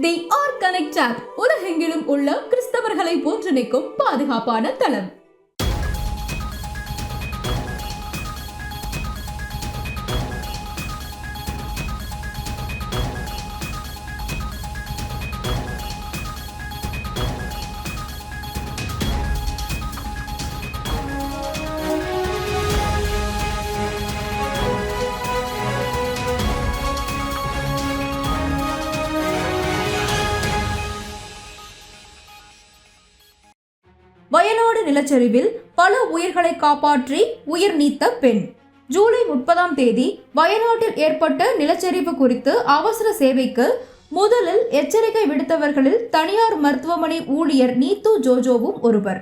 They are connect app உலகெங்கிலும் உள்ள கிறிஸ்தவர்களை ஒன்றிணைக்கும் பாதுகாப்பான தளம். நிலச்சரிவில் பல உயிர்களை காப்பாற்றி உயிர் நீத்த பெண். ஜூலை முப்பதாம் தேதி வயநாட்டில் ஏற்பட்ட நிலச்சரிவு குறித்து அவசர சேவைக்கு முதலில் எச்சரிக்கை விடுத்தவர்களில் தனியார் மருத்துவமனை ஊழியர் நீத்து ஜோஜோவும் ஒருவர்.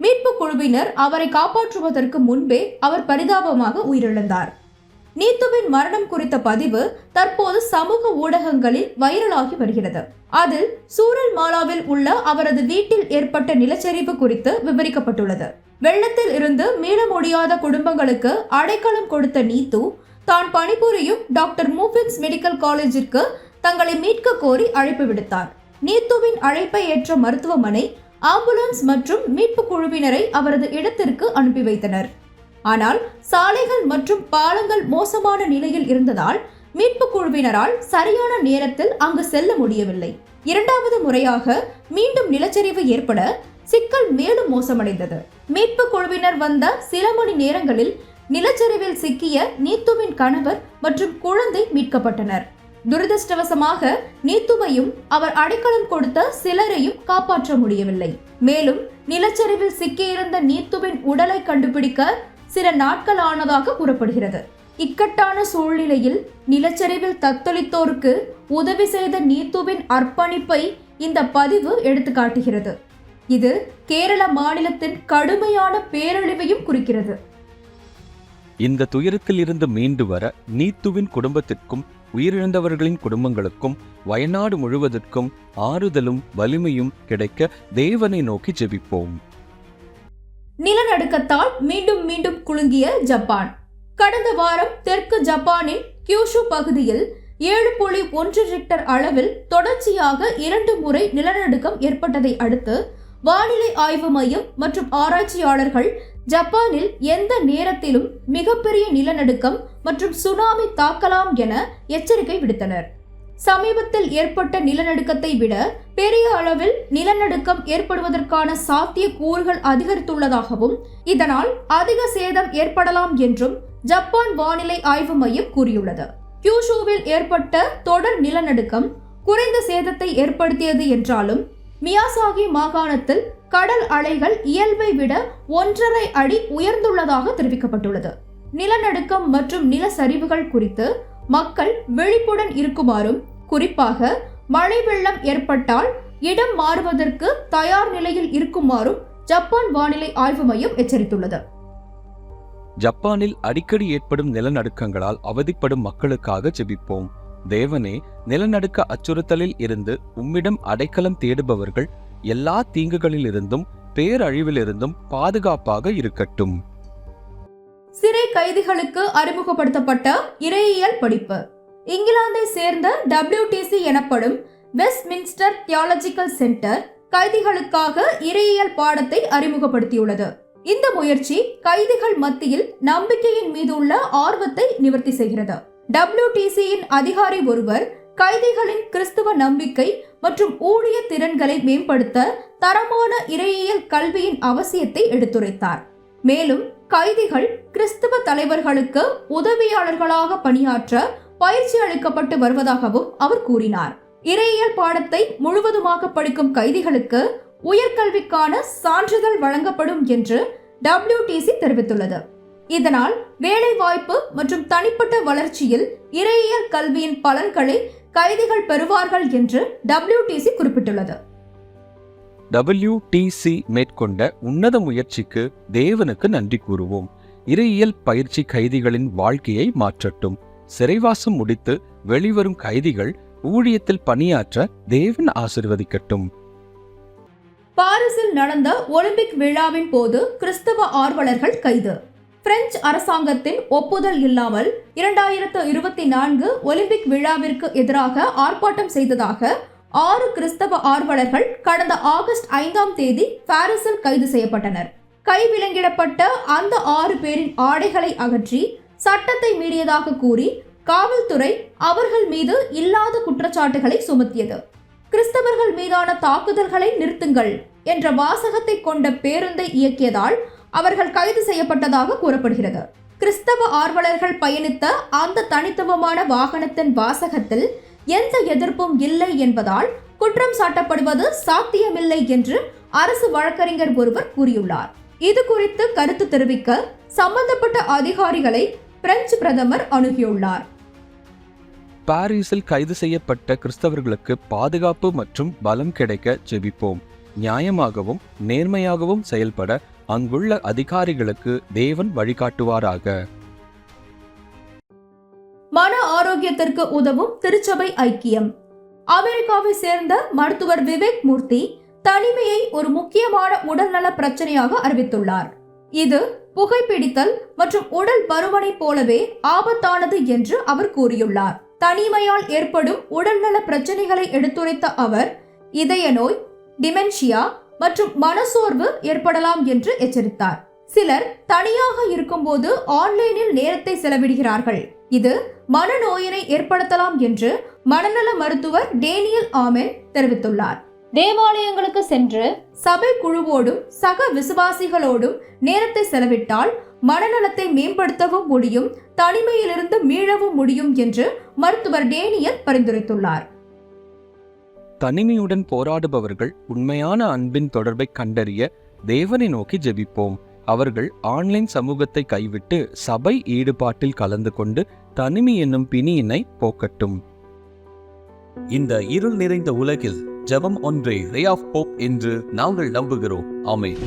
மீட்பு குழுவினர் அவரை காப்பாற்றுவதற்கு முன்பே அவர் பரிதாபமாக உயிரிழந்தார். நீத்துவின் மரணம் குறித்த பதிவு தற்போது சமூக ஊடகங்களில் வைரலாகி வருகிறது. அதில் சூரல் மாலாவில் உள்ள அவரது வீட்டில் ஏற்பட்ட நிலச்சரிவு குறித்து விவரிக்கப்பட்டுள்ளது. வெள்ளத்தில் இருந்து மீள முடியாத குடும்பங்களுக்கு அடைக்கலம் கொடுத்த நீத்து தான் பணிபுரியும் டாக்டர் மூபின்ஸ் மெடிக்கல் காலேஜிற்கு தங்களை மீட்க கோரி அழைப்பு விடுத்தார். நீத்துவின் அழைப்பை ஏற்ற மருத்துவமனை ஆம்புலன்ஸ் மற்றும் மீட்பு குழுவினரை அவரது இடத்திற்கு அனுப்பி வைத்தனர். ஆனால் சாலைகள் மற்றும் பாலங்கள் மோசமான நிலையில் இருந்ததால் மீட்பு குழுவினரால் சரியான நேரத்தில் அங்கு செல்ல முடியவில்லை. இரண்டாவது முறையாக மீண்டும் நிலச்சரிவு ஏற்பட சிக்கல் மேலும் மோசமடைந்தது. மீட்பு குழுவினர் வந்த சில மணி நேரங்களில் நிலச்சரிவில் சிக்கிய நீத்துவின் கணவர் மற்றும் குழந்தை மீட்கப்பட்டனர். துரதிருஷ்டவசமாக நீத்துவையும் அவர் அடைக்கலம் கொடுத்த சிலரையும் காப்பாற்ற முடியவில்லை. மேலும் நிலச்சரிவில் சிக்கியிருந்த நீத்துவின் உடலை கண்டுபிடிக்க சில நாட்கள் ஆனதாக கூறப்படுகிறது. இக்கட்டான சூழ்நிலையில் நிலச்சரிவில் தத்தளித்தோருக்கு உதவி செய்த நீத்துவின் அர்ப்பணிப்பை இந்த பதிவு எடுத்துக்காட்டுகிறது. இது கேரள மாநிலத்தின் கடுமையான பேரழிவையும் குறிக்கிறது. இந்த துயரத்தில் இருந்து மீண்டு வர நீத்துவின் குடும்பத்திற்கும் உயிரிழந்தவர்களின் குடும்பங்களுக்கும் வயநாடு முழுவதற்கும் ஆறுதலும் வலிமையும் கிடைக்க தேவனை நோக்கி ஜெபிப்போம். நிலநடுக்கத்தால் மீண்டும் மீண்டும் குலுங்கிய ஜப்பான். கடந்த வாரம் தெற்கு ஜப்பானின் கியூஷு பகுதியில் ஏழு புள்ளி ஒன்று ரிக்டர் அளவில் தொடர்ச்சியாக இரண்டு முறை நிலநடுக்கம் ஏற்பட்டதை அடுத்து வானிலை ஆய்வு மையம் மற்றும் ஆராய்ச்சியாளர்கள் ஜப்பானில் எந்த நேரத்திலும் மிகப்பெரிய நிலநடுக்கம் மற்றும் சுனாமி தாக்கலாம் என எச்சரிக்கை விடுத்தனர். சமீபத்தில் ஏற்பட்ட நிலநடுக்கத்தை விட பெரிய அளவில் நிலநடுக்கம் ஏற்படுவதற்கான சாத்திய கூறுகள் அதிகரித்துள்ளதாகவும் இதனால் அதிக சேதம் ஏற்படலாம் என்றும் ஜப்பான் வானிலை ஆய்வு மையம் கூறியுள்ளது. கியூஷூவில் ஏற்பட்ட தொடர் நிலநடுக்கம் குறைந்த சேதத்தை ஏற்படுத்தியது என்றாலும் மியாசாகி மாகாணத்தில் கடல் அலைகள் இயல்பை விட ஒன்றரை அடி உயர்ந்துள்ளதாக தெரிவிக்கப்பட்டுள்ளது. நிலநடுக்கம் மற்றும் நிலசரிவுகள் குறித்து மக்கள் விழிப்புடன் இருக்குமாறும் குறிப்பாக மழை வெள்ளம் ஏற்பட்டால் இடம் மாறுவதற்கு தயார் நிலையில் இருக்குமாறும் ஜப்பான் வானிலை ஆய்வு மையம் எச்சரித்துள்ளது. ஜப்பானில் அடிக்கடி ஏற்படும் நிலநடுக்கங்களால் அவதிப்படும் மக்களுக்காக ஜெபிப்போம். தேவனே நிலநடுக்க அச்சுறுத்தலில் இருந்து உம்மிடம் அடைக்கலம் தேடுபவர்கள் எல்லா தீங்குகளிலிருந்தும் பேரழிவிலிருந்தும் பாதுகாப்பாக இருக்கட்டும். சிறை கைதிகளுக்கு அறிமுகப்படுத்தப்பட்ட இறையியல் படிப்பு. இங்கிலாந்தை சேர்ந்த டபிள்யூடிசி எனப்படும் வெஸ்ட்மின்ஸ்டர் தியாலஜிக்கல் சென்டர் கைதிகளுக்காக இறையியல் பாடத்தை அறிமுகப்படுத்தியுள்ளது. இந்த முயற்சி கைதிகள் மத்தியில் நம்பிக்கையின் மீது உள்ள ஆர்வத்தை நிவர்த்தி செய்கிறது. டபிள்யூடிசியின் அதிகாரி ஒருவர் கைதிகளின் கிறிஸ்துவ நம்பிக்கை மற்றும் ஊழிய திறன்களை மேம்படுத்த தரமான இறையியல் கல்வியின் அவசியத்தை எடுத்துரைத்தார். மேலும் கைதிகள் கிறிஸ்துவ தலைவர்களுக்கு உதவியாளர்களாக பணியாற்ற பயிற்சி அளிக்கப்பட்டு வருவதாகவும் அவர் கூறினார். இறையியல் பாடத்தை முழுவதுமாக படிக்கும் கைதிகளுக்கு உயர்கல்விக்கான சான்றிதழ் வழங்கப்படும் என்று டபிள்யூடிசி தெரிவித்துள்ளது. இதனால் வேலைவாய்ப்பு மற்றும் தனிப்பட்ட வளர்ச்சியில் இறையியல் கல்வியின் பலன்களை கைதிகள் பெறுவார்கள் என்று டபிள்யூடிசி குறிப்பிட்டுள்ளது. டபிள்யூடிசி மேற்கொண்ட உன்னத முயற்சிக்கு தேவனுக்கு நன்றி கூறுவோம். இறையியல் பயிற்சி கைதிகளின் வாழ்க்கையை மாற்றட்டும். சிறைவாசம் முடித்து வெளிவரும் கைதிகள் ஊழியத்தில் பணியாற்ற தேவன் ஆசிர்வதிக்கட்டும். பாரிஸில் நடந்த ஒலிம்பிக் விழாவின் போது கிறிஸ்தவ ஆர்வலர்கள் கைது. பிரெஞ்சு அரசாங்கத்தின் ஒப்புதல் இல்லாமல் இரண்டாயிரத்து இருபத்தி நான்கு ஒலிம்பிக் விழாவிற்கு எதிராக ஆர்ப்பாட்டம் செய்ததாக ஆறு கிறிஸ்தவ ஆர்வலர்கள் கடந்த ஆகஸ்ட் ஐந்தாம் தேதி பாரிஸில் கைது செய்யப்பட்டனர். கைவிலங்கிடப்பட்ட அந்த ஆறு பேரின் ஆடைகளை அகற்றி சட்டத்தை மீறியதாக கூறி காவல்துறை அவர்கள் மீது இல்லாத குற்றச்சாட்டுகளை சுமத்தியது. கிறிஸ்தவர்கள் மீதான தாக்குதல்களை நிறுத்துங்கள் என்ற வாசகத்தை கொண்ட பேருந்தை இயக்கியதால் அவர்கள் கைது செய்யப்பட்டதாக கூறப்படுகிறது. கிறிஸ்தவ ஆர்வலர்கள் பயணித்த அந்த தனித்துவமான வாகனத்தின் வாசகத்தில் எந்த எதிர்ப்பும் இல்லை என்பதால் குற்றம் சாட்டப்படுவது சாத்தியமில்லை என்று அரசு வழக்கறிஞர் ஒருவர் கூறியுள்ளார். இது குறித்து கருத்து தெரிவிக்க சம்பந்தப்பட்ட அதிகாரிகளை பிரெஞ்சு பிரதமர் அணுகியுள்ளார். பாரிஸில் கைது செய்யப்பட்ட கிறிஸ்தவர்களுக்கு பாதுகாப்பு மற்றும் பலம் கிடைக்க ஜெபிப்போம். நியாயமாகவும் நேர்மையாகவும் செயல்பட அங்குள்ள அதிகாரிகளுக்கு தேவன் வழிகாட்டுவாராக. மன ஆரோக்கியத்திற்கு உதவும் திருச்சபை ஐக்கியம். அமெரிக்காவை சேர்ந்த மருத்துவர் விவேக் மூர்த்தி தனிமையை ஒரு முக்கியமான உடல்நல பிரச்சனையாக அறிவித்துள்ளார். இது புகைப்பிடித்தல் மற்றும் உடல் பருமனை போலவே ஆபத்தானது என்று அவர் கூறியுள்ளார். தனிமையால் ஏற்படும் உடல்நல பிரச்சனைகளை எடுத்துரைத்த அவர் இதய நோய் டிமென்ஷியா மற்றும் மனசோர்வு ஏற்படலாம் என்று எச்சரித்தார். சிலர் தனியாக இருக்கும்போது ஆன்லைனில் நேரத்தை செலவிடுகிறார்கள். இது மனநோயினை ஏற்படுத்தலாம் என்று மனநல மருத்துவர் டேனியல் ஆமென் தெரிவித்துள்ளார். தேவாலயங்களுக்கு சென்று சபை குழுவோடும் சக விசுவாசிகளோடும் நேரத்தை செலவிட்டால் மனநலத்தை மேம்படுத்தவும் முடியும் தனிமையிலிருந்து மீளவும் முடியும் என்று மருத்துவர் டேனியல் பரிந்துரைத்துள்ளார். தனிமையுடன் போராடுபவர்கள் உண்மையான அன்பின் தொடர்பை கண்டறிய தேவனை நோக்கி ஜெபிப்போம். அவர்கள் ஆன்லைன் சமூகத்தை கைவிட்டு சபை ஈடுபாட்டில் கலந்து கொண்டு தனிமை என்னும் பிணியினை போக்கட்டும். இந்த இருள் நிறைந்த உலகில் ஜெபம் ஒன்றே ரே ஆஃப் ஹோப் என்று நாங்கள் நம்புகிறோம். ஆமே